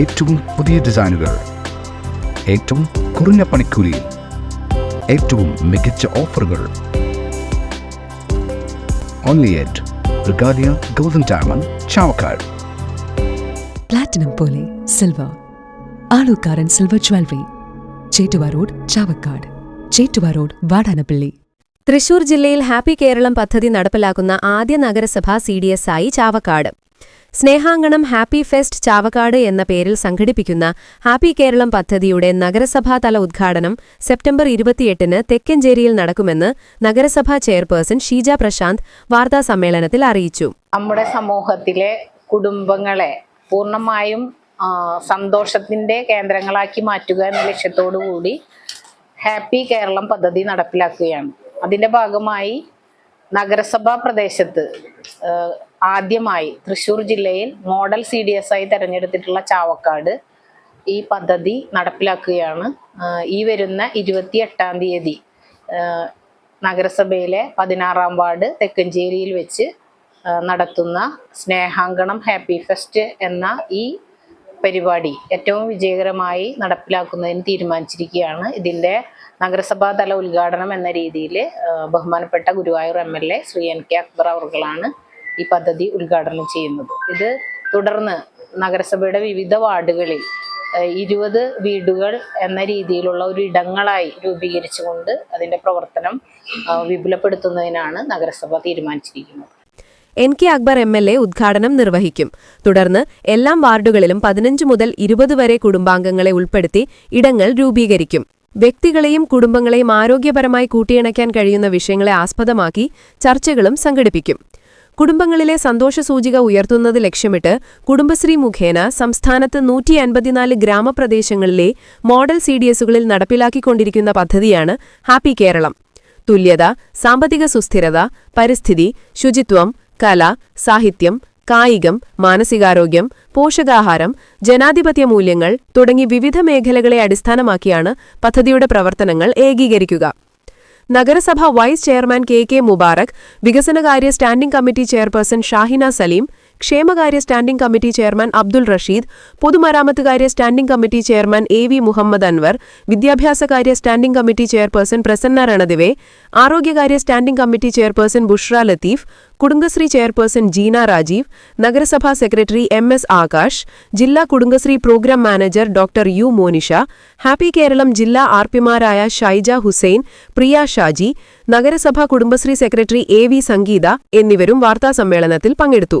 ഏറ്റവും പുതിയ ഡിസൈനുകൾ ഏറ്റവും കുറഞ്ഞ പണിക്കൂലിയിൽ ഏറ്റവും മികച്ച ഓഫറുകൾ. Only at Regalia golden diamond Chavakkad platinum പോലെ silver Alukkaran silver jewellery Chettuva road Chavakkad Chettuva road Vadanappally Thrissur ജില്ലയിൽ ഹാപ്പി കേരളം പദ്ധതി നടപ്പിലാക്കുന്ന ആദ്യ നഗരസഭ സി ഡി എസ് ആയി ചാവക്കാട്. സ്നേഹാങ്കണം ഹാപ്പി ഫെസ്റ്റ് ചാവക്കാട് എന്ന പേരിൽ സംഘടിപ്പിക്കുന്ന ഹാപ്പി കേരളം പദ്ധതിയുടെ നഗരസഭാതല ഉദ്ഘാടനം സെപ്റ്റംബർ ഇരുപത്തിയെട്ടിന് തെക്കഞ്ചേരിയിൽ നടക്കുമെന്ന് നഗരസഭാ ചെയർപേഴ്സൺ ഷീജ പ്രശാന്ത് വാർത്താസമ്മേളനത്തിൽ അറിയിച്ചു. നമ്മുടെ സമൂഹത്തിലെ കുടുംബങ്ങളെ പൂർണമായും സന്തോഷത്തിന്റെ കേന്ദ്രങ്ങളാക്കി മാറ്റുക എന്ന ലക്ഷ്യത്തോടു കൂടി ഹാപ്പി കേരളം പദ്ധതി നടപ്പിലാക്കുകയാണ്. അതിന്റെ ഭാഗമായി നഗരസഭാ പ്രദേശത്ത് ആദ്യമായി തൃശൂർ ജില്ലയിൽ മോഡൽ സി ഡി എസ് ആയി തെരഞ്ഞെടുത്തിട്ടുള്ള ചാവക്കാട് ഈ പദ്ധതി നടപ്പിലാക്കുകയാണ്. ഈ വരുന്ന ഇരുപത്തി എട്ടാം തീയതി നഗരസഭയിലെ പതിനാറാം വാർഡ് തെക്കഞ്ചേരിയിൽ വെച്ച് നടത്തുന്ന സ്നേഹാങ്കണം ഹാപ്പി ഫെസ്റ്റ് എന്ന ഈ പരിപാടി ഏറ്റവും വിജയകരമായി നടപ്പിലാക്കുന്നതിന് തീരുമാനിച്ചിരിക്കുകയാണ്. ഇതിന്റെ നഗരസഭാതല ഉദ്ഘാടനം എന്ന രീതിയിൽ ബഹുമാനപ്പെട്ട Guruvayur M L A Shri N K Akbar അവർകളാണ് ഈ പദ്ധതി ഉദ്ഘാടനം ചെയ്യുന്നത്. ഇത് തുടർന്ന് നഗരസഭയുടെ വിവിധ വാർഡുകളിൽ ഇരുപത് വീടുകൾ എന്ന രീതിയിലുള്ള ഒരു ഇടങ്ങളായി രൂപീകരിച്ചുകൊണ്ട് അതിന്റെ പ്രവർത്തനം വിപുലപ്പെടുത്തുന്നതിനാണ് നഗരസഭ തീരുമാനിച്ചിരിക്കുന്നത്. N K Akbar M L A ഉദ്ഘാടനം നിർവഹിക്കും. തുടർന്ന് എല്ലാ വാർഡുകളിലും പതിനഞ്ച് മുതൽ ഇരുപത് വരെ കുടുംബാംഗങ്ങളെ ഉൾപ്പെടുത്തി ഇടങ്ങൾ രൂപീകരിക്കും. വ്യക്തികളെയും കുടുംബങ്ങളെയും ആരോഗ്യപരമായി കൂട്ടിയിണക്കാൻ കഴിയുന്ന വിഷയങ്ങളെ ആസ്പദമാക്കി ചർച്ചകളും സംഘടിപ്പിക്കും. കുടുംബങ്ങളിലെ സന്തോഷസൂചിക ഉയർത്തുന്നത് ലക്ഷ്യമിട്ട് കുടുംബശ്രീ മുഖേന സംസ്ഥാനത്ത് നൂറ്റി അൻപത്തിനാല് ഗ്രാമപ്രദേശങ്ങളിലെ മോഡൽ സി ഡി എസുകളിൽ നടപ്പിലാക്കിക്കൊണ്ടിരിക്കുന്ന പദ്ധതിയാണ് ഹാപ്പി കേരളം. തുല്യത സാമ്പത്തിക സുസ്ഥിരത പരിസ്ഥിതി ശുചിത്വം കല സാഹിത്യം കായികം മാനസികാരോഗ്യം പോഷകാഹാരം ജനാധിപത്യ മൂല്യങ്ങൾ തുടങ്ങി വിവിധ മേഖലകളെ അടിസ്ഥാനമാക്കിയാണ് പദ്ധതിയുടെ പ്രവർത്തനങ്ങൾ ഏകീകരിക്കുക. നഗരസഭ vice chairman K K Mubarak വികസനകാര്യ standing committee chairperson Shahina Saleem ക്ഷേമകാര്യ standing committee chairman Abdul Rasheed പൊതുമരാമത്തുകാര്യ standing committee chairman A V Muhammad Anwar വിദ്യാഭ്യാസകാര്യ standing committee chairperson Prasanna Ranadive ആരോഗ്യകാര്യ standing committee chairperson Bushra Latheef Kudumbashree chairperson Jeena Rajeev നഗരസഭാ secretary M S Akash ജില്ലാ Kudumbashree program manager doctor U Monisha happy Kerala ജില്ലാ ആർപിമാരായ ഷൈജ ഹുസൈൻ പ്രിയ ഷാജി നഗരസഭാ Kudumbashree secretary A V Sangeetha എന്നിവരും വാർത്താസമ്മേളനത്തിൽ പങ്കെടുത്തു.